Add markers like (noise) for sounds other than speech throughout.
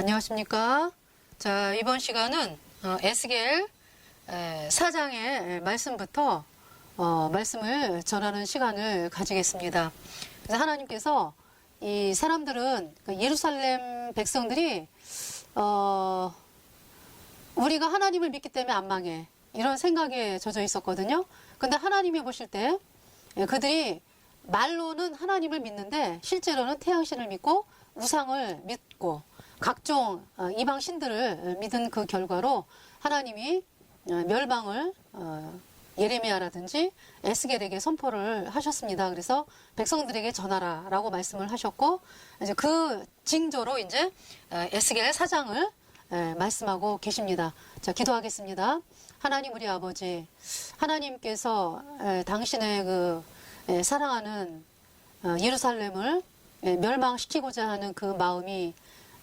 안녕하십니까. 자, 이번 시간은 어, 에스겔 에, 사장의 말씀부터 어, 말씀을 전하는 시간을 가지겠습니다. 그래서 하나님께서 이 사람들은 그 예루살렘 백성들이 어, 우리가 하나님을 믿기 때문에 안 망해. 이런 생각에 젖어 있었거든요. 근데 하나님이 보실 때 예, 그들이 말로는 하나님을 믿는데 실제로는 태양신을 믿고 우상을 믿고 각종 어, 이방 신들을 믿은 그 결과로 하나님이 어, 멸망을 어, 예레미야라든지 에스겔에게 선포를 하셨습니다. 그래서 백성들에게 전하라라고 말씀을 하셨고 이제 그 징조로 이제 어, 에스겔 사장을 예, 말씀하고 계십니다. 자, 기도하겠습니다. 하나님 우리 아버지, 하나님께서 예, 당신의 그 예, 사랑하는 어, 예루살렘을 예, 멸망시키고자 하는 그 마음이 예,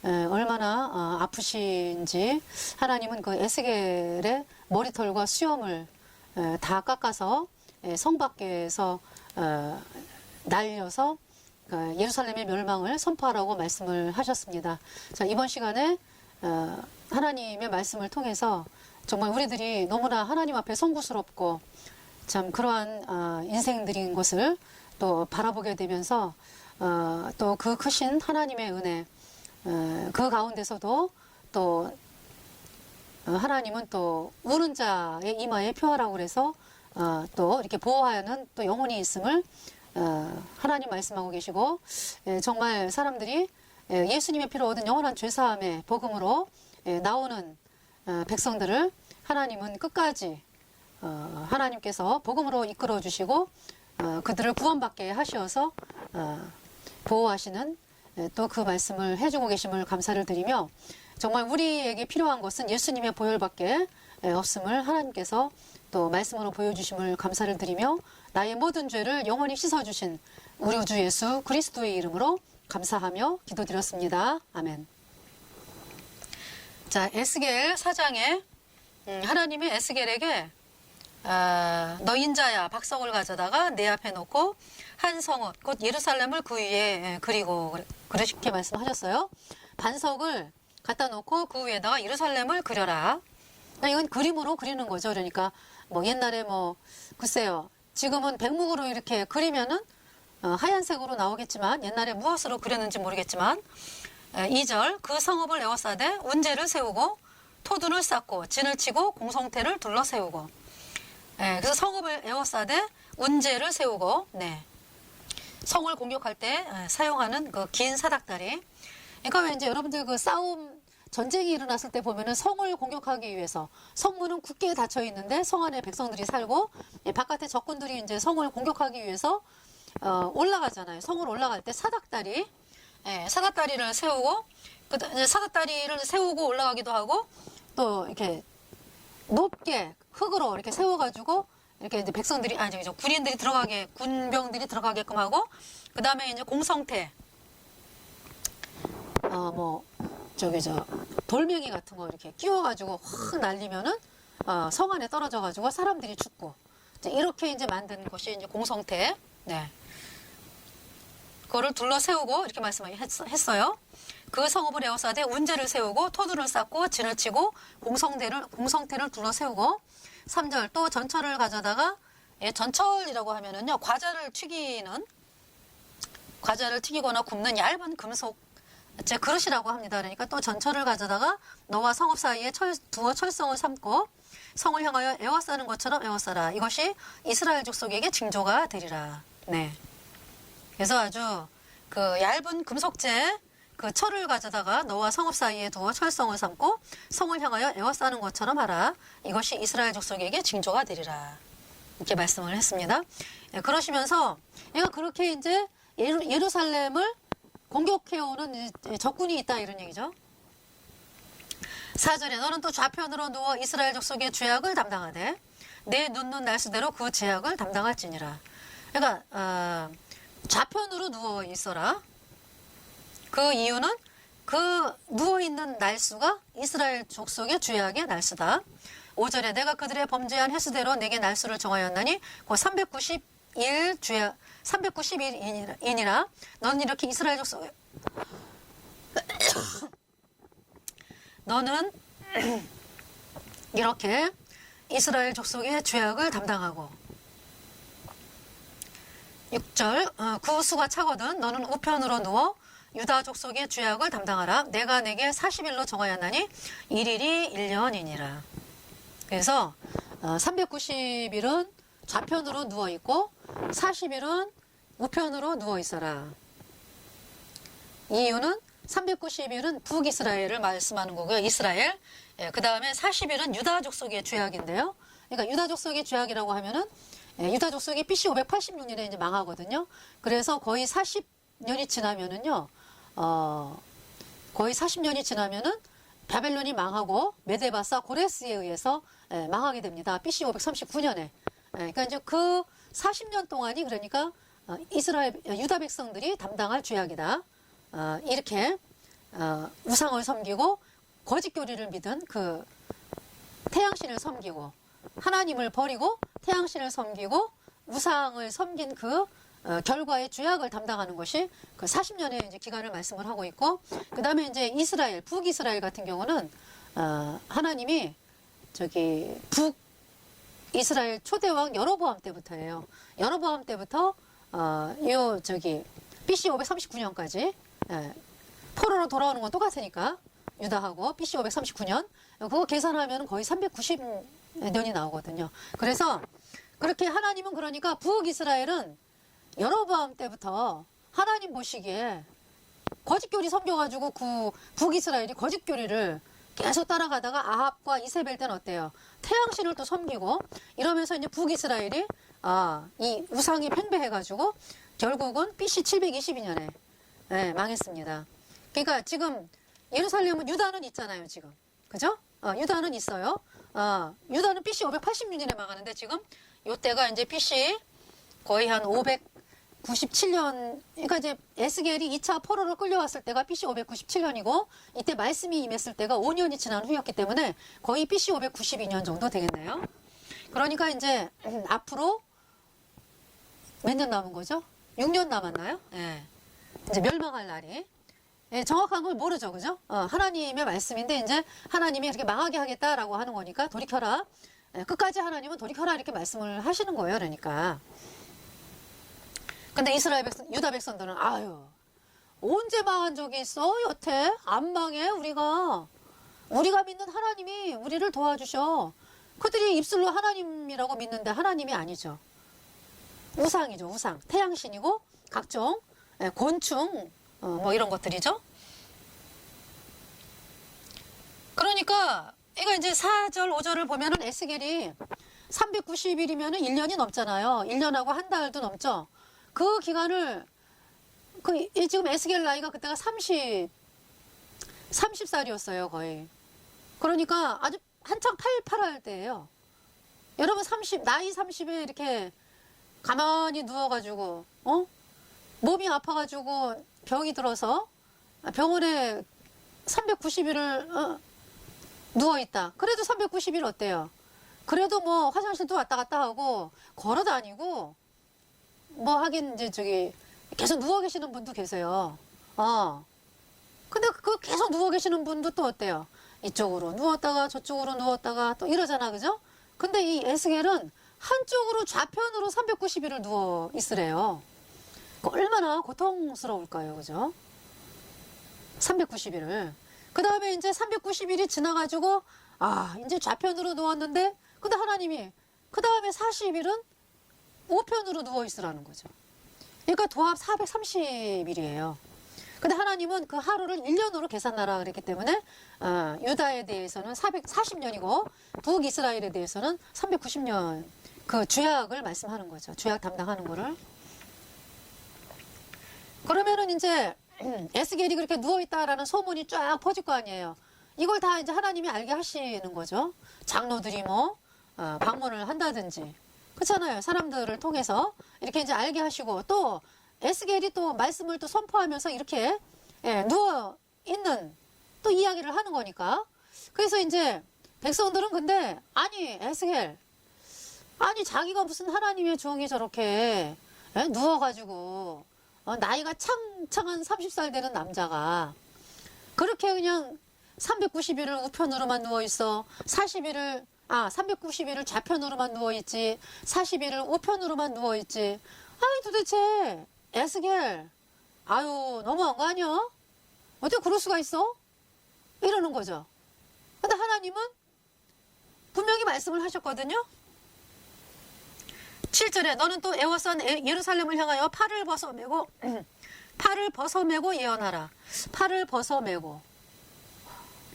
얼마나 어, 아프신지 하나님은 그 에스겔의 머리털과 수염을 예, 다 깎아서 예, 성 밖에서 어, 날려서 그 예루살렘의 멸망을 선포하라고 말씀을 하셨습니다. 자, 이번 시간에 어, 하나님의 말씀을 통해서 정말 우리들이 너무나 하나님 앞에 송구스럽고 참 그러한 어, 인생들인 것을 또 바라보게 되면서 어, 또그 크신 하나님의 은혜 어, 그 가운데서도 또 어, 하나님은 또 우는 자의 이마에 표하라고 그래서 어, 또 이렇게 보호하는 또 영혼이 있음을 어, 하나님 말씀하고 계시고 예, 정말 사람들이 예, 예수님의 피로 얻은 영원한 죄사함의 복음으로 예, 나오는 어, 백성들을 하나님은 끝까지 어, 하나님께서 복음으로 이끌어 주시고 어, 그들을 구원받게 하시어서 어, 보호하시는 또 그 말씀을 해주고 계심을 감사를 드리며 정말 우리에게 필요한 것은 예수님의 보혈밖에 예, 없음을 하나님께서 또 말씀으로 보여주심을 감사를 드리며 나의 모든 죄를 영원히 씻어주신 우리 주 예수 그리스도의 이름으로 감사하며 기도드렸습니다. 아멘. 자, 에스겔 사장에 음, 하나님이 에스겔에게 아, 너 인자야 박석을 가져다가 내 앞에 놓고 한 성읍 곧 예루살렘을 그 위에 예, 그리고 그렇게 말씀하셨어요. 반석을 갖다 놓고 그 위에다가 예루살렘을 그려라. 그러니까 이건 그림으로 그리는 거죠. 그러니까 뭐 옛날에 뭐 글쎄요. 지금은 백목으로 이렇게 그리면은 어, 하얀색으로 나오겠지만 옛날에 무엇으로 그렸는지 모르겠지만 2절 그 성읍을 에워싸되 운제를 세우고 토둔을 쌓고 진을 치고 공성태를 둘러 세우고 예, 그래서 성읍을 에워싸되 운제를 세우고 네. 성을 공격할 때 예, 사용하는 그 긴 사닥다리 그러니까 왜 이제 여러분들 그 싸움 전쟁이 일어났을 때 보면은 성을 공격하기 위해서 성문은 굳게 닫혀 있는데 성 안에 백성들이 살고 예, 바깥에 적군들이 이제 성을 공격하기 위해서 어, 올라가잖아요. 성을 올라갈 때 사닥다리, 예, 사닥다리를 세우고 그 사닥다리를 세우고 올라가기도 하고 또 이렇게 높게 흙으로 이렇게 세워가지고 이렇게 이제 백성들이 아니 저 군인들이 들어가게 군병들이 들어가게끔 하고 그 다음에 이제 공성태. 어 뭐 저기 저 돌멩이 같은 거 이렇게 끼워가지고 확 날리면은 어, 성 안에 떨어져가지고 사람들이 죽고. 이제 이렇게 이제 만든 것이 이제 공성태. 네. 그거를 둘러 세우고 이렇게 말씀했어요. 그 성읍을 에워싸되 운제를 세우고 토두를 쌓고 진을 치고 공성대를 공성태를 둘러 세우고 3절 또 전철을 가져다가 예, 전철이라고 하면은요 과자를 튀기는 과자를 튀기거나 굽는 얇은 금속 제 그릇이라고 합니다. 그러니까 또 전철을 가져다가 너와 성읍 사이에 철, 두어 철성을 삼고 성을 향하여 에워싸는 것처럼 에워싸라. 이것이 이스라엘 족속에게 징조가 되리라. 네. 그래서 아주 그 얇은 금속재 그 철을 가져다가 너와 성읍 사이에 두어 철성을 삼고 성을 향하여 에워싸는 것처럼 하라. 이것이 이스라엘 족속에게 징조가 되리라. 이렇게 말씀을 했습니다. 예, 그러시면서 얘가 그렇게 이제 예루, 예루살렘을 공격해오는 이- 적군이 있다 이런 얘기죠. 사절에 너는 또 좌편으로 누워 이스라엘 족속의 죄악을 담당하되 내 눈눈 날수대로 그 죄악을 담당할지니라. 그러니까 어, 좌편으로 누워 있어라. 그 이유는 그 누워 있는 날수가 이스라엘 족속의 죄악의 날수다. 5절에 내가 그들의 범죄한 횟수대로 내게 날수를 정하였나니 그 391 죄악 391인이라 너는 이렇게 이스라엘 족속 (coughs) 너는 이렇게 이스라엘 족속의 죄악을 담당하고 6절 어, 그 수가 차거든 너는 우편으로 누워 유다 족속의 죄악을 담당하라 내가 내게 40일로 정하였나니 1일이 1년이니라 그래서 어, 390일은 좌편으로 누워 있고 40일은 우편으로 누워 있어라 이유는 390일은 북이스라엘을 말씀하는 거고요. 이스라엘. 예, 그 다음에 40일은 유다 족 속의 죄악인데요. 그러니까 유다 족 속의 죄악이라고 하면은 예, 유다 족 속이 BC 586년에 이제 망하거든요. 그래서 거의 40년이 지나면은요, 어, 거의 40년이 지나면은 바벨론이 망하고 메데바사 고레스에 의해서 예, 망하게 됩니다. BC 539년에. 예, 그러니까 이제 그 40년 동안이 그러니까 어, 이스라엘 유다 백성들이 담당할 죄악이다. 어, 이렇게 어, 우상을 섬기고 거짓 교리를 믿은 그 태양신을 섬기고 하나님을 버리고 태양신을 섬기고 우상을 섬긴 그 어, 결과의 죄악을 담당하는 것이 그 40년의 이제 기간을 말씀을 하고 있고 그 다음에 이제 이스라엘 북이스라엘 같은 경우는 어, 하나님이 저기 북 이스라엘 초대왕 여로보암 때부터예요. 여로보암 때부터 어, 요 저기 BC 539년까지 예, 포로로 돌아오는 건 똑같으니까 유다하고 BC 539년 그거 계산하면 거의 390년이 나오거든요. 그래서 그렇게 하나님은 그러니까 북이스라엘은 여로보암 때부터 하나님 보시기에 거짓교리 섬겨가지고 그 북이스라엘이 거짓교리를 계속 따라가다가 아합과 이세벨 때는 어때요? 태양신을 또 섬기고 이러면서 이제 북이스라엘이 아, 이 우상이 팽배해가지고 결국은 BC 722년에 네, 망했습니다. 그러니까 지금 예루살렘은 유다는 있잖아요, 지금. 그죠? 어, 유다는 있어요. 어, 유다는 BC 586년에 망하는데 지금 요때가 이제 BC 거의 한 597년, 그러니까 이제 에스겔이 2차 포로로 끌려왔을 때가 BC 597년이고 이때 말씀이 임했을 때가 5년이 지난 후였기 때문에 거의 BC 592년 정도 되겠네요. 그러니까 이제 음, 앞으로 몇 년 남은 거죠? 6년 남았나요? 예. 이제 멸망할 날이. 예, 정확한 걸 모르죠, 그죠? 어, 하나님의 말씀인데 이제 하나님이 이렇게 망하게 하겠다라고 하는 거니까 돌이켜라. 예, 끝까지 하나님은 돌이켜라 이렇게 말씀을 하시는 거예요, 그러니까. 근데 이스라엘 백성, 유다 백성들은 아유 언제 망한 적이 있어 여태 안 망해 우리가 우리가 믿는 하나님이 우리를 도와주셔. 그들이 입술로 하나님이라고 믿는데 하나님이 아니죠. 우상이죠, 우상. 태양신이고 각종 예, 곤충 어, 뭐 이런 것들이죠. 그러니까 이거 이제 4절, 5절을 보면은 에스겔이 390일이면은 1년이 넘잖아요. 1년하고 한 달도 넘죠. 그 기간을 그 이- 지금 에스겔 나이가 그때가 30 30살이었어요, 거의. 그러니까 아주 한창 팔팔할 때예요. 여러분 30 나이 30에 이렇게 가만히 누워가지고 어 몸이 아파가지고 병이 들어서 병원에 390일을 어, 누워 있다. 그래도 390일 어때요? 그래도 뭐 화장실도 왔다 갔다 하고 걸어 다니고 뭐 하긴 이제 저기 계속 누워 계시는 분도 계세요. 어. 근데 그 계속 누워 계시는 분도 또 어때요? 이쪽으로 누웠다가 저쪽으로 누웠다가 또 이러잖아, 그죠? 근데 이 에스겔은 한쪽으로 좌편으로 390일을 누워 있으래요. 그 얼마나 고통스러울까요, 그죠? 390일을. 그 다음에 이제 390일이 지나가지고, 아, 이제 좌편으로 누웠는데, 근데 하나님이, 그 다음에 40일은 우편으로 누워 있으라는 거죠. 그러니까 도합 430일이에요. 근데 하나님은 그 하루를 1년으로 계산하라 그랬기 때문에 어, 유다에 대해서는 440년이고 북이스라엘에 대해서는 390년 그 죄악을 말씀하는 거죠. 죄악 담당하는 거를. 그러면은 이제 (clears throat) 에스겔이 그렇게 누워 있다라는 소문이 쫙 퍼질 거 아니에요. 이걸 다 이제 하나님이 알게 하시는 거죠. 장로들이 뭐 어, 방문을 한다든지 그렇잖아요. 사람들을 통해서 이렇게 이제 알게 하시고 또 에스겔이 또 말씀을 또 선포하면서 이렇게 예, 누워 있는 또 이야기를 하는 거니까. 그래서 이제 백성들은 근데 아니 에스겔 아니 자기가 무슨 하나님의 종이 저렇게 예, 누워가지고 어, 나이가 창창한 30살 되는 남자가 그렇게 그냥 390일을 우편으로만 누워 있어. 40일을 아 390일을 좌편으로만 누워 있지. 40일을 우편으로만 누워 있지. 아니 도대체 에스겔 아유 너무한 거 아니야? 어떻게 그럴 수가 있어? 이러는 거죠. 근데 하나님은 분명히 말씀을 하셨거든요. 7절에 너는 또 에워싼 에- 예루살렘을 향하여 팔을 벗어매고 (clears throat) 팔을 벗어매고 예언하라. 팔을 벗어매고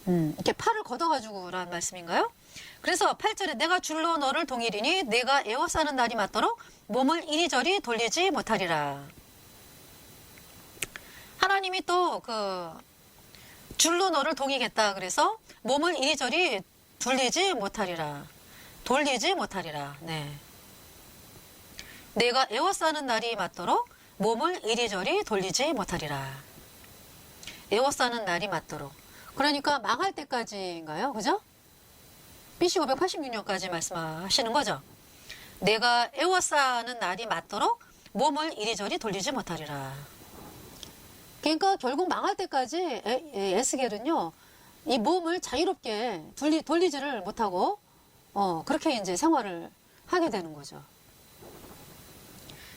음, 이렇게 팔을 걷어가지고라는 말씀인가요? 그래서 8절에 내가 줄로 너를 동일이니 내가 에워싸는 날이 맞도록 몸을 이리저리 돌리지 못하리라. 하나님이 또 그 줄로 너를 동이겠다 그래서 몸을 이리저리 돌리지 못하리라. 돌리지 못하리라. 네. 내가 에워싸는 날이 맞도록 몸을 이리저리 돌리지 못하리라. 에워싸는 날이 맞도록. 그러니까 망할 때까지인가요? 그죠? BC 586년까지 말씀하시는 거죠. 내가 에워싸는 날이 맞도록 몸을 이리저리 돌리지 못하리라. 그러니까 결국 망할 때까지 에스겔은요, 이 몸을 자유롭게 돌리, 돌리지를 못하고, 어, 그렇게 이제 생활을 하게 되는 거죠.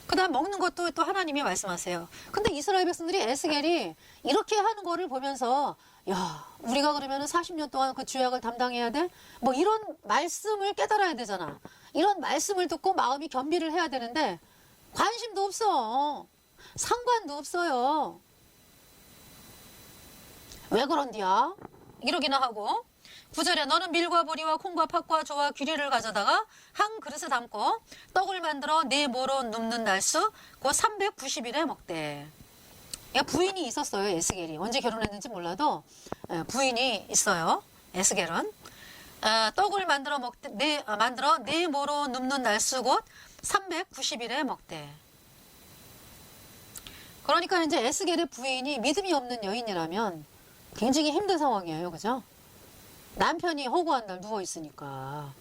그 다음 먹는 것도 또 하나님이 말씀하세요. 근데 이스라엘 백성들이 에스겔이 이렇게 하는 거를 보면서, 야, 우리가 그러면은 40년 동안 그 주약을 담당해야 돼? 뭐 이런 말씀을 깨달아야 되잖아. 이런 말씀을 듣고 마음이 겸비를 해야 되는데, 관심도 없어. 상관도 없어요. 왜 그런디야? 이러기나 하고 구절에 너는 밀과 보리와 콩과 팥과 조와 귀리를 가져다가 한 그릇에 담고 떡을 만들어 네 모로 눕는 날수 곧 390일에 먹되 야, 부인이 있었어요 에스겔이 언제 결혼했는지 몰라도 에, 부인이 있어요 에스겔은 아, 떡을 만들어 먹되 네, 아, 만들어 네 모로 눕는 날수 곧 390일에 먹되 그러니까 이제 에스겔의 부인이 믿음이 없는 여인이라면 굉장히 힘든 상황이에요. 그죠? 남편이 허구한 날 누워 있으니까.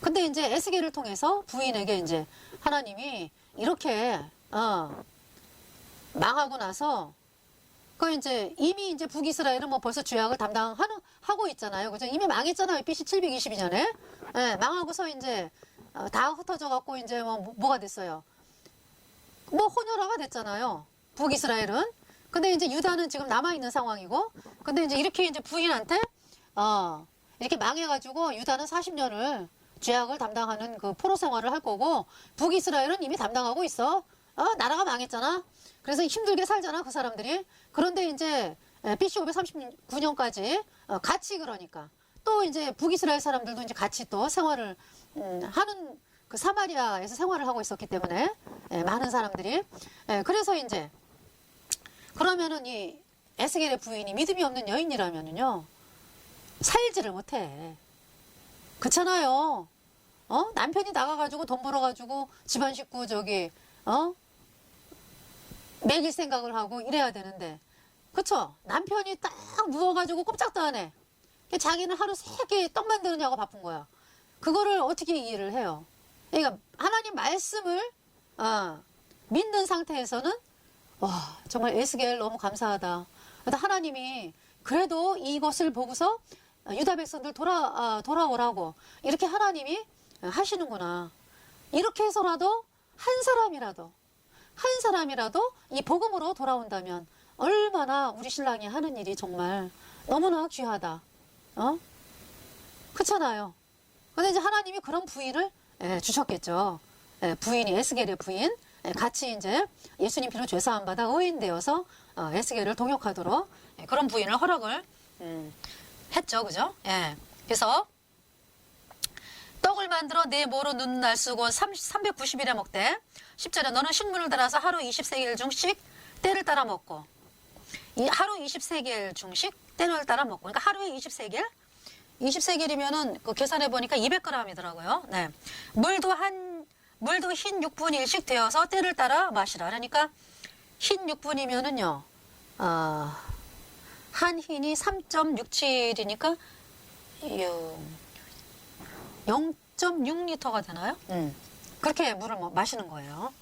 근데 이제 에스겔을 통해서 부인에게 이제 하나님이 이렇게 어, 망하고 나서 그 이제 이미 이제 북이스라엘은 뭐 벌써 주약을 담당하는 하고 있잖아요. 그죠? 이미 망했잖아요. BC 722년에. 예, 망하고서 이제 어, 다 흩어져 갖고 이제 뭐 뭐- 뭐가 됐어요. 뭐 혼혈화가 됐잖아요. 북이스라엘은. 근데 이제 유다는 지금 남아 있는 상황이고, 근데 이제 이렇게 이제 부인한테 어 이렇게 망해가지고 유다는 40년을 죄악을 담당하는 그 포로 생활을 할 거고, 북이스라엘은 이미 담당하고 있어. 어 나라가 망했잖아. 그래서 힘들게 살잖아 그 사람들이. 그런데 이제 BC 539년까지 어, 같이 그러니까 또 이제 북이스라엘 사람들도 이제 같이 또 생활을 음, 하는 그 사마리아에서 생활을 하고 있었기 때문에 예, 많은 사람들이 예, 그래서 이제 그러면은 이 에스겔의 부인이 믿음이 없는 여인이라면은요 살지를 못해. 그렇잖아요. 어? 남편이 나가가지고 돈 벌어가지고 집안 식구 저기 어? 먹일 생각을 하고 이래야 되는데. 그쵸? 남편이 딱 누워가지고 꼼짝도 안 해. 자기는 하루 세끼 떡 만드느냐고 바쁜 거야. 그거를 어떻게 이해를 해요? 그러니까 하나님 말씀을 아, 믿는 상태에서는 와 정말 에스겔 너무 감사하다. 하나님이 그래도 이것을 보고서 유다 백성들 돌아 아, 돌아오라고 이렇게 하나님이 하시는구나. 이렇게 해서라도 한 사람이라도 한 사람이라도 이 복음으로 돌아온다면 얼마나 우리 신랑이 하는 일이 정말 너무나 귀하다. 어? 그렇잖아요. 근데 이제 하나님이 그런 부인을 예, 주셨겠죠. 예, 부인이 에스겔의 부인 예, 같이 이제 예수님 피로 죄 사함 받아 의인 되어서 어, 에스겔을 동역하도록 예, 그런 부인을 허락을 음, 했죠, 그죠? 예. 그래서 떡을 만들어 네 모로 눈날 쓰고 390일에 먹되 10절에 너는 식물을 달아서 하루 20세겔 중씩 때를 따라 먹고 이 하루 20세겔 중씩 때를 따라 먹고 그러니까 하루에 20세겔 20세겔이면은 그 계산해 보니까 200g이더라고요. 네. 물도 한 물도 흰 6분 1씩 되어서 때를 따라 마시라. 그러니까 흰 6분이면은요. 어, 한 흰이 3.67이니까 0.6리터가 되나요? 음. 그렇게 물을 뭐 마시는 거예요.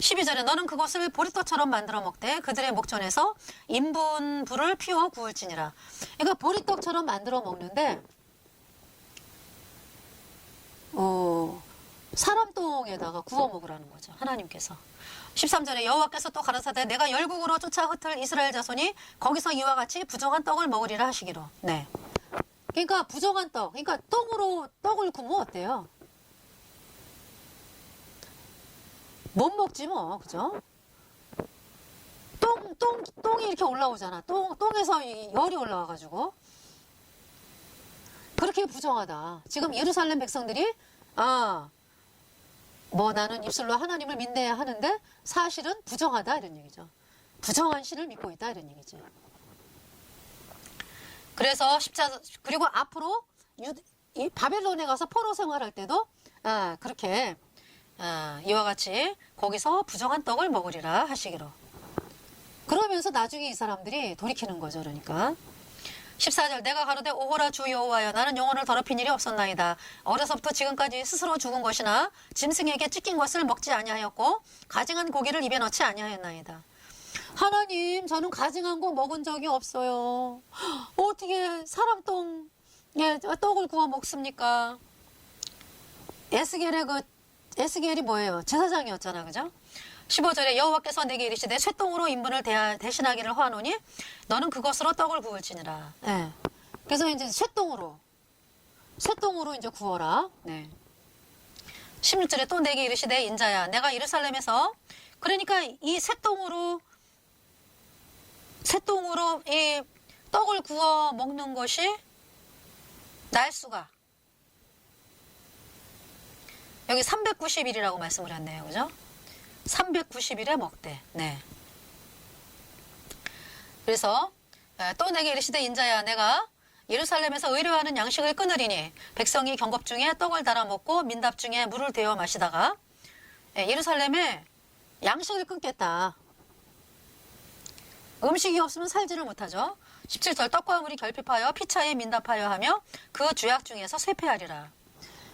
12절에 너는 그것을 보리떡처럼 만들어 먹되 그들의 목전에서 인분 불을 피워 구울지니라. 그러니까 보리떡처럼 만들어 먹는데 어, 사람 똥에다가 구워 먹으라는 거죠. 하나님께서. 13절에 여호와께서 또 가라사대 내가 열국으로 쫓아 흩을 이스라엘 자손이 거기서 이와 같이 부정한 떡을 먹으리라 하시기로. 네. 그러니까 부정한 떡. 그러니까 떡으로 떡을 구우면 어때요? 못 먹지 뭐. 그죠? 똥, 똥, 똥이 이렇게 올라오잖아. 똥, 똥에서 이 열이 올라와가지고. 그렇게 부정하다. 지금 예루살렘 백성들이, 아, 뭐 나는 입술로 하나님을 믿내야 하는데 사실은 부정하다. 이런 얘기죠. 부정한 신을 믿고 있다. 이런 얘기지. 그래서 십자, 그리고 앞으로 유, 이 바벨론에 가서 포로 생활할 때도, 아, 그렇게, 아, 이와 같이 거기서 부정한 떡을 먹으리라 하시기로. 그러면서 나중에 이 사람들이 돌이키는 거죠. 그러니까. 14절 내가 가로되 오호라 주 여호와여 나는 영혼을 더럽힌 일이 없었나이다. 어려서부터 지금까지 스스로 죽은 것이나 짐승에게 찢긴 것을 먹지 아니하였고 가증한 고기를 입에 넣지 아니하였나이다. 하나님 저는 가증한 거 먹은 적이 없어요. 어떻게 사람 똥 예, 떡을 구워 먹습니까? 에스겔의 그 에스겔이 뭐예요? 제사장이었잖아, 그죠? 15절에 여호와께서 내게 이르시되 쇠똥으로 인분을 대, 대신하기를 화하노니 너는 그것으로 떡을 구울지니라. 예. 그래서 이제 쇠똥으로 쇠똥으로 이제 구워라. 네. 16절에 또 내게 이르시되 인자야 내가 예루살렘에서 그러니까 이 쇠똥으로 쇠똥으로 이 떡을 구워 먹는 것이 날수가 여기 390일이라고 말씀을 했네요. 그죠? 390일에 먹되. 네. 그래서 에, 또 내게 이르시되 인자야 내가 예루살렘에서 의료하는 양식을 끊으리니 백성이 경겁 중에 떡을 달아 먹고 민답 중에 물을 데워 마시다가 예, 예루살렘에 양식을 끊겠다. 음식이 없으면 살지를 못하죠. 17절 떡과 물이 결핍하여 피차에 민답하여 하며 그 주약 중에서 쇠폐하리라.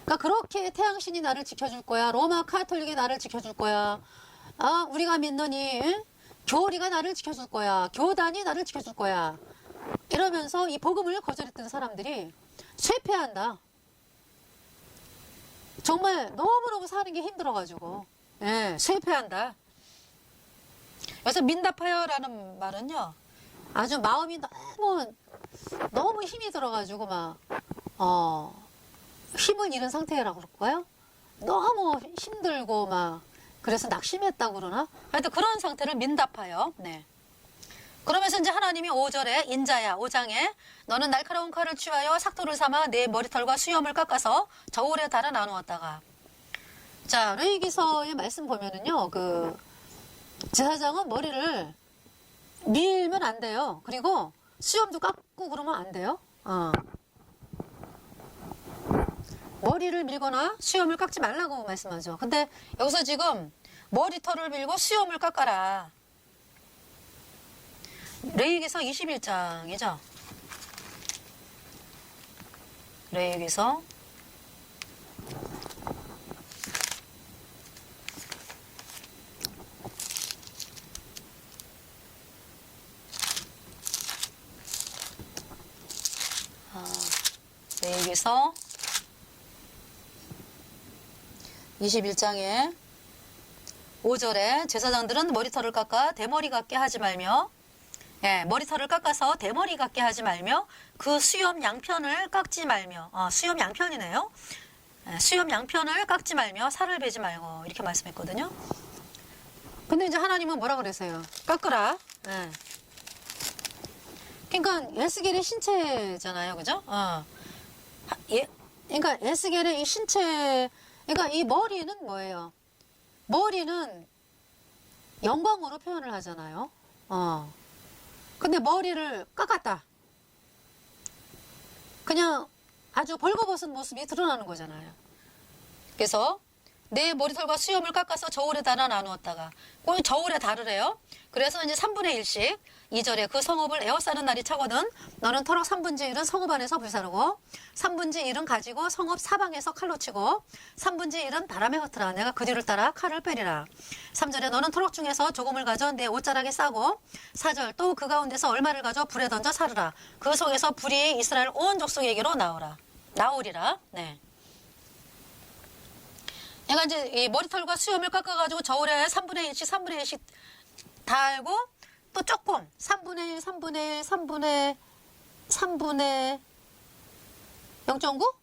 그러니까 그렇게 태양신이 나를 지켜줄 거야. 로마 카톨릭이 나를 지켜줄 거야. 아, 우리가 믿는 이 응? 교리가 나를 지켜줄 거야. 교단이 나를 지켜줄 거야. 이러면서 이 복음을 거절했던 사람들이 쇠폐한다. 정말 너무너무 사는 게 힘들어가지고, 예, 쇠폐한다. 그래서 민답하여라는 말은요, 아주 마음이 너무, 너무 힘이 들어가지고 막, 어, 힘을 잃은 상태라고 그럴까요? 너무 힘들고 막 그래서 낙심했다고 그러나? 하여튼 그런 상태를 민답하여. 네. 그러면서 이제 하나님이 5절에 인자야 5장에 너는 날카로운 칼을 취하여 삭도를 삼아 내 머리털과 수염을 깎아서 저울에 달아 나누었다가 자 레이기서의 말씀 보면은요 그 제사장은 머리를 밀면 안 돼요 그리고 수염도 깎고 그러면 안 돼요 어. 머리를 밀거나 수염을 깎지 말라고 말씀하죠. 근데 여기서 지금 머리털을 밀고 수염을 깎아라. 레이기서 21장이죠. 레이기서 아, 레이기서 21장에 5절에 제사장들은 머리털을 깎아 대머리 같게 하지 말며 예, 머리털을 깎아서 대머리 같게 하지 말며 그 수염 양편을 깎지 말며 어, 수염 양편이네요. 예, 수염 양편을 깎지 말며 살을 베지 말고 이렇게 말씀했거든요. 근데 이제 하나님은 뭐라 그러세요? 깎으라. 예. 그러니까 에스겔의 신체잖아요, 그죠? 어. 하- 예, 그러니까 에스겔의 이 신체 그러니까 이 머리는 뭐예요? 머리는 영광으로 표현을 하잖아요. 어. 근데 머리를 깎았다. 그냥 아주 벌거벗은 모습이 드러나는 거잖아요. 그래서 내 머리털과 수염을 깎아서 저울에 달아 나누었다가 꼭 저울에 달으래요. 그래서 이제 3분의 1씩 2절에 그 성읍을 에워싸는 날이 차거든 너는 터럭 3분의 1은 성읍 안에서 불사르고 3분의 1은 가지고 성읍 사방에서 칼로 치고 3분의 1은 바람에 흩으라. 내가 그 뒤를 따라 칼을 빼리라. 3절에 너는 터럭 중에서 조금을 가져 내 옷자락에 싸고 4절 또 그 가운데서 얼마를 가져 불에 던져 사르라. 그 속에서 불이 이스라엘 온 족속에게로 나오라. 나오리라. 네. 얘가 이제 이 머리털과 수염을 깎아가지고 저울에 3분의 1씩 3분의 1씩 달고 또 조금 3분의 1, 3분의 1, 3분의 3분의 0.9?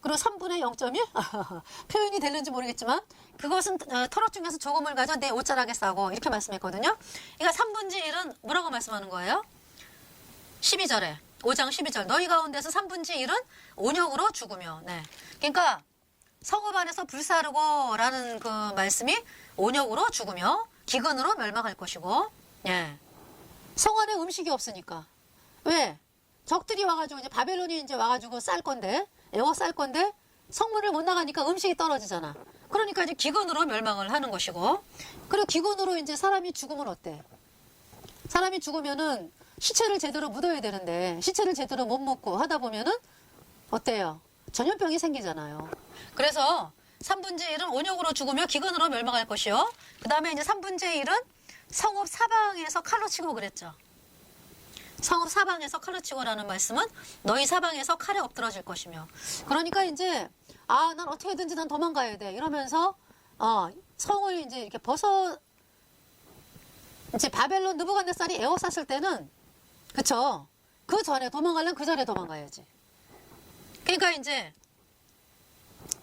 그리고 3분의 0.1? (laughs) 표현이 되는지 모르겠지만 그것은 어, 터럭 중에서 조금을 가져 내 옷자락에 싸고 이렇게 말씀했거든요. 그러니까 3분의 1은 뭐라고 말씀하는 거예요? 12절에 5장 12절 너희 가운데서 3분의 1은 온역으로 죽으며 네. 그러니까 성읍 안에서 불사르고라는 그 말씀이 온역으로 죽으며 기근으로 멸망할 것이고 예. 성 안에 음식이 없으니까 왜 적들이 와가지고 이제 바벨론이 이제 와가지고 쌀 건데 애워 쌀 건데 성문을 못 나가니까 음식이 떨어지잖아. 그러니까 이제 기근으로 멸망을 하는 것이고 그리고 기근으로 이제 사람이 죽으면 어때? 사람이 죽으면은 시체를 제대로 묻어야 되는데 시체를 제대로 못 묻고 하다 보면은 어때요? 전염병이 생기잖아요. 그래서 3분의 1은 온역으로 죽으며 기근으로 멸망할 것이요. 그 다음에 이제 3분의 1은 성읍 사방에서 칼로 치고 그랬죠. 성읍 사방에서 칼로 치고라는 말씀은 너희 사방에서 칼에 엎드러질 것이며. 그러니까 이제 아, 난 어떻게든지 난 도망가야 돼. 이러면서 어, 성을 이제 이렇게 벗어 이제 바벨론 느부갓네살이 에워쌌을 때는 그쵸? 그 전에 도망가려면 그 전에 도망가야지. 그러니까 이제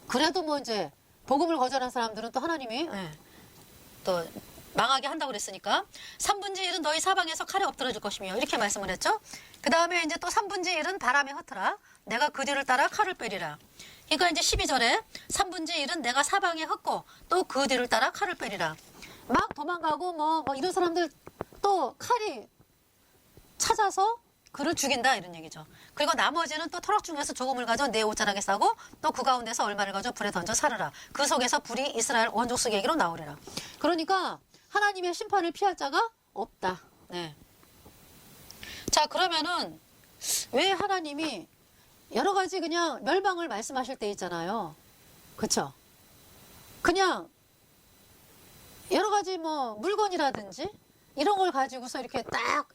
그래도 뭐 이제 복음을 거절한 사람들은 또 하나님이 예, 또 망하게 한다고 그랬으니까 3분의 1은 너희 사방에서 칼에 엎드러질 것이며 이렇게 말씀을 했죠. 그 다음에 이제 또 3분의 1은 바람에 흩어라. 내가 그 뒤를 따라 칼을 빼리라. 그러니까 이제 12절에 3분의 1은 내가 사방에 흩고 또 그 뒤를 따라 칼을 빼리라. 막 도망가고 뭐, 뭐 이런 사람들 또 칼이 찾아서 그를 죽인다 이런 얘기죠. 그리고 나머지는 또 터럭 중에서 조금을 가져 내 옷자락에 싸고 또 그 가운데서 얼마를 가져 불에 던져 살으라. 그 속에서 불이 이스라엘 원족 속에게로 나오리라. 그러니까 하나님의 심판을 피할 자가 없다. 네. 자 그러면은 왜 하나님이 여러 가지 그냥 멸망을 말씀하실 때 있잖아요. 그쵸? 그냥 여러 가지 뭐 물건이라든지 이런 걸 가지고서 이렇게 딱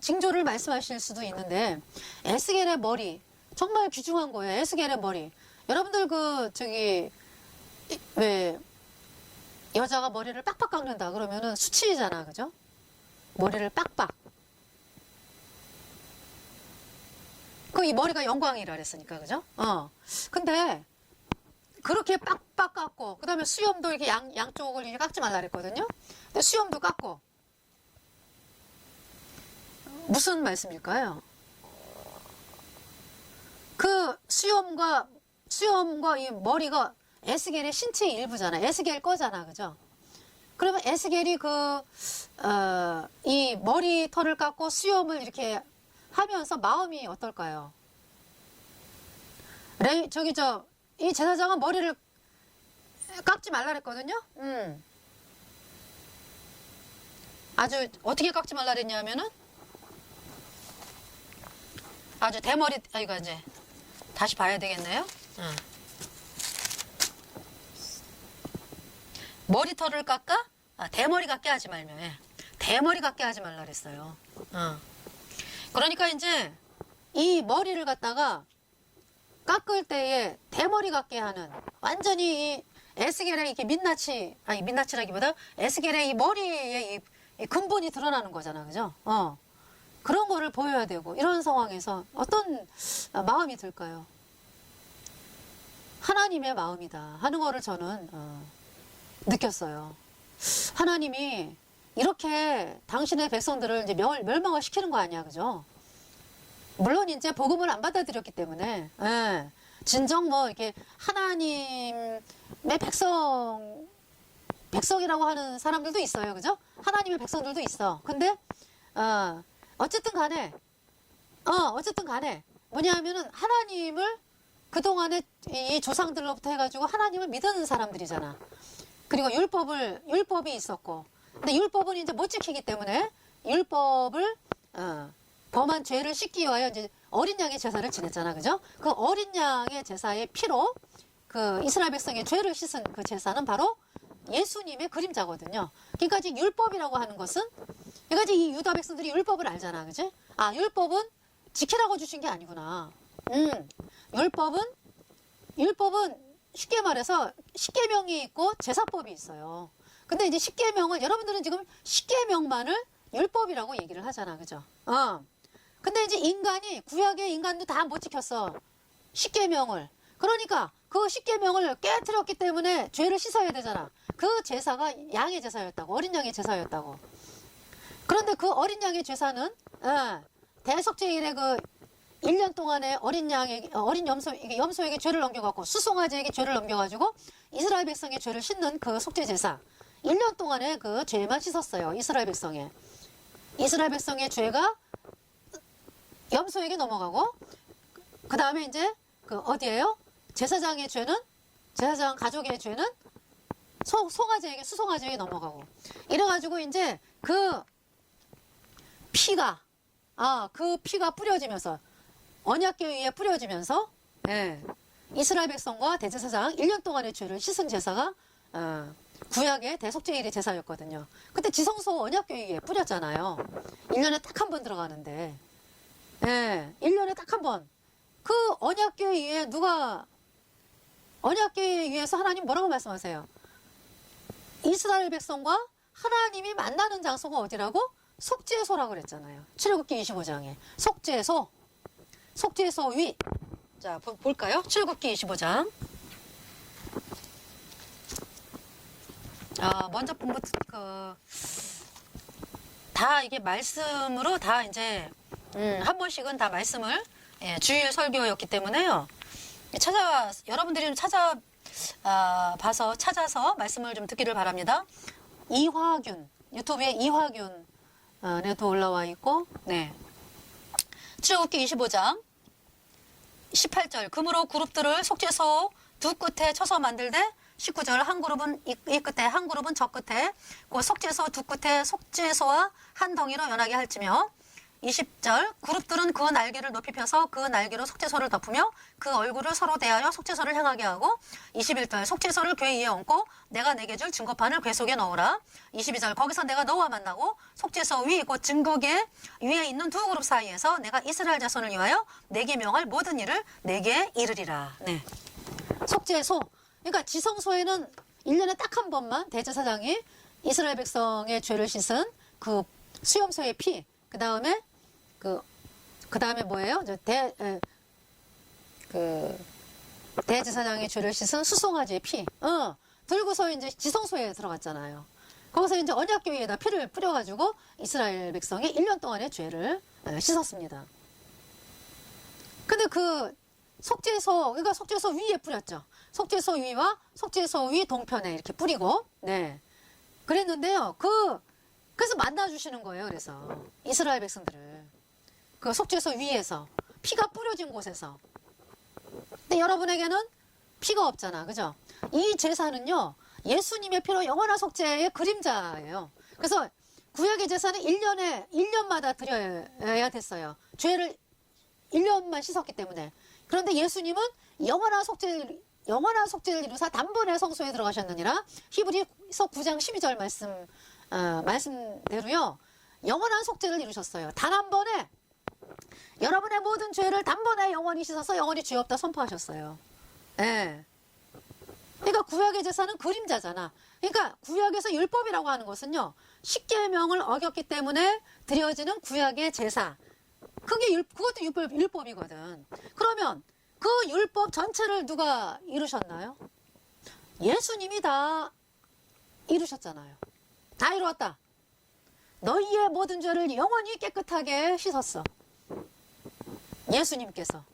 징조를 말씀하실 수도 있는데 에스겔의 머리 정말 귀중한 거예요. 에스겔의 머리. 여러분들 그 저기 왜 여자가 머리를 빡빡 깎는다 그러면은 수치잖아, 그죠? 머리를 빡빡. 그 이 머리가 영광이라 그랬으니까, 그죠? 어. 근데 그렇게 빡빡 깎고 그다음에 수염도 이렇게 양 양쪽을 이렇게 깎지 말라 그랬거든요. 근데 수염도 깎고 무슨 말씀일까요? 그 수염과 수염과 이 머리가 에스겔의 신체의 일부잖아. 에스겔 거잖아, 그죠? 그러면 에스겔이 그, 어, 이 머리털을 깎고 수염을 이렇게 하면서 마음이 어떨까요? 레이, 저기, 저, 이 제사장은 머리를 깎지 말라 그랬거든요? 음. 아주, 어떻게 깎지 말라 그랬냐면은, 아주 대머리, 아, 이거 이제, 다시 봐야 되겠네요. 응. 머리털을 깎아? 아, 대머리 깎게 하지 말며, 예. 대머리 깎게 하지 말라 그랬어요. 어. 그러니까 이제 이 머리를 갖다가 깎을 때에 대머리 깎게 하는 완전히 이 에스겔의 이렇게 민낯이 아니 민낯이라기보다 에스겔의 이 머리에 이, 이 근본이 드러나는 거잖아, 그죠? 어. 그런 거를 보여야 되고 이런 상황에서 어떤 마음이 들까요? 하나님의 마음이다 하는 거를 저는 어, 느꼈어요. 하나님이 이렇게 당신의 백성들을 이제 멸, 멸망을 시키는 거 아니야, 그죠? 물론 이제 복음을 안 받아들였기 때문에, 예. 진정 뭐 이렇게 하나님의 백성, 백성이라고 하는 사람들도 있어요, 그죠? 하나님의 백성들도 있어. 근데, 어, 어쨌든 간에, 어, 어쨌든 간에, 뭐냐 하면은 하나님을 그동안에 이 조상들로부터 해가지고 하나님을 믿는 사람들이잖아. 그리고 율법을 율법이 있었고, 근데 율법은 이제 못 지키기 때문에 율법을 어, 범한 죄를 씻기 위하여 이제 어린 양의 제사를 지냈잖아, 그죠? 그 어린 양의 제사의 피로 그 이스라엘 백성의 죄를 씻은 그 제사는 바로 예수님의 그림자거든요. 그러니까 이제 율법이라고 하는 것은 그러니까 이제 이 유다 백성들이 율법을 알잖아, 그지? 아 율법은 지키라고 주신 게 아니구나. 음, 율법은 율법은 쉽게 말해서 십계명이 있고 제사법이 있어요. 근데 이제 십계명을 여러분들은 지금 십계명만을 율법이라고 얘기를 하잖아, 그죠? 어. 근데 이제 인간이 구약의 인간도 다 못 지켰어. 십계명을. 그러니까 그 십계명을 깨뜨렸기 때문에 죄를 씻어야 되잖아. 그 제사가 양의 제사였다고, 어린 양의 제사였다고. 그런데 그 어린 양의 제사는 예, 대속죄일의 그 1년 동안에 어린 양에게 어, 어린 염소 염소에게 죄를 넘겨갖고 수송아지에게 죄를 넘겨가지고 이스라엘 백성의 죄를 씻는 그 속죄 제사. 1년 동안에 그 죄만 씻었어요 이스라엘 백성의. 이스라엘 백성의 죄가 염소에게 넘어가고 그 다음에 이제 그 어디에요? 제사장의 죄는 제사장 가족의 죄는 소, 송아지에게 수송아지에게 넘어가고. 이래가지고 이제 그 피가 아 그 피가 뿌려지면서 언약궤 위에 뿌려지면서 예, 이스라엘 백성과 대제사장 1년 동안의 죄를 씻은 제사가 어, 구약의 대속죄일의 제사였거든요. 그때 지성소 언약궤 위에 뿌렸잖아요. 1년에 딱 한 번 들어가는데 예, 1년에 딱 한 번. 그 언약궤 위에 누가 언약궤 위에서 하나님 뭐라고 말씀하세요? 이스라엘 백성과 하나님이 만나는 장소가 어디라고? 속죄소라고 그랬잖아요. 출애굽기 25장에 속죄소, 속죄소 위. 자 보- 볼까요? 출애굽기 25장. 아 먼저 본부터 그다 이게 말씀으로 다 이제 음, 한 번씩은 다 말씀을 예, 주일 설교였기 때문에요. 찾아 여러분들이 좀 찾아 아, 봐서 찾아서 말씀을 좀 듣기를 바랍니다. 이화균 유튜브에 이화균 어, 네도 올라와 있고 네. 출애굽기 25장. 18절. 금으로 그룹들을 속죄소 두 끝에 쳐서 만들되 19절 한 그룹은 이, 이 끝에 한 그룹은 저 끝에. 그 속죄소 두 끝에 속죄소와 한 덩이로 연하게 할지며 20절 그룹들은 그 날개를 높이 펴서 그 날개로 속죄소를 덮으며 그 얼굴을 서로 대하여 속죄소를 향하게 하고 21절 속죄소를 궤 위에 얹고 내가 내게 줄 증거판을 궤 속에 넣으라. 22절 거기서 내가 너와 만나고 속죄소 위 곧 증거궤 위에 있는 두 그룹 사이에서 내가 이스라엘 자손을 위하여 내게 명할 모든 일을 내게 이르리라. 네. 속죄소. 그러니까 지성소에는 1년에 딱 한 번만 대제사장이 이스라엘 백성의 죄를 씻은 그 수염소의 피, 그 다음에 그, 그 다음에 뭐예요? 저 대, 에, 그, 대제사장의 죄를 씻은 수송아지의 피, 어, 들고서 이제 지성소에 들어갔잖아요. 거기서 이제 언약교회에다 피를 뿌려가지고 이스라엘 백성이 1년 동안의 죄를 에, 씻었습니다. 근데 그 속죄소, 그러니까 속죄소 위에 뿌렸죠. 속죄소 위와 속죄소 위 동편에 이렇게 뿌리고, 네. 그랬는데요. 그, 그래서 만나주시는 거예요. 그래서. 이스라엘 백성들을. 그 속죄소 위에서. 피가 뿌려진 곳에서. 근데 여러분에게는 피가 없잖아. 그죠? 이 제사는요. 예수님의 피로 영원한 속죄의 그림자예요. 그래서 구약의 제사는 1년에, 1년마다 드려야 됐어요. 죄를 1년만 씻었기 때문에. 그런데 예수님은 영원한 속죄를 영원한 속죄를 이루사 단번에 성소에 들어가셨느니라 히브리서 9장 12절 말씀 어, 말씀대로요 영원한 속죄를 이루셨어요 단 한 번에 여러분의 모든 죄를 단번에 영원히 씻어서 영원히 죄 없다 선포하셨어요 예. 그러니까 구약의 제사는 그림자잖아 그러니까 구약에서 율법이라고 하는 것은요 십계명을 어겼기 때문에 드려지는 구약의 제사 그게 율, 그것도 율법, 율법이거든. 그러면 그 율법 전체를 누가 이루셨나요? 예수님이 다 이루셨잖아요. 다 이루었다. 너희의 모든 죄를 영원히 깨끗하게 씻었어. 예수님께서.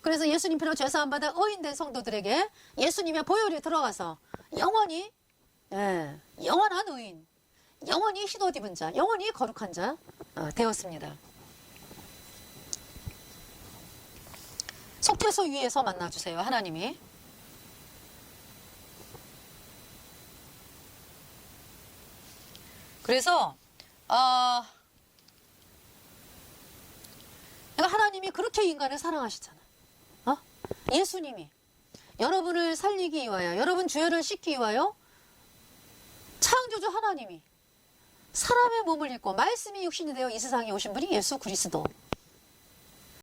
그래서 예수님 피로 죄사함 받아 의인된 성도들에게 예수님의 보혈이 들어가서 영원히 예, 영원한 의인, 영원히 흰옷 입은 자, 영원히 거룩한 자 어, 되었습니다. 속죄소 위에서 만나주세요. 하나님이. 그래서 아 그러니까 하나님이 그렇게 인간을 사랑하시잖아. 어? 예수님이 여러분을 살리기 위하여 여러분 죄를 씻기 위하여 창조주 하나님이 사람의 몸을 입고 말씀이 육신이 되어 이 세상에 오신 분이 예수 그리스도.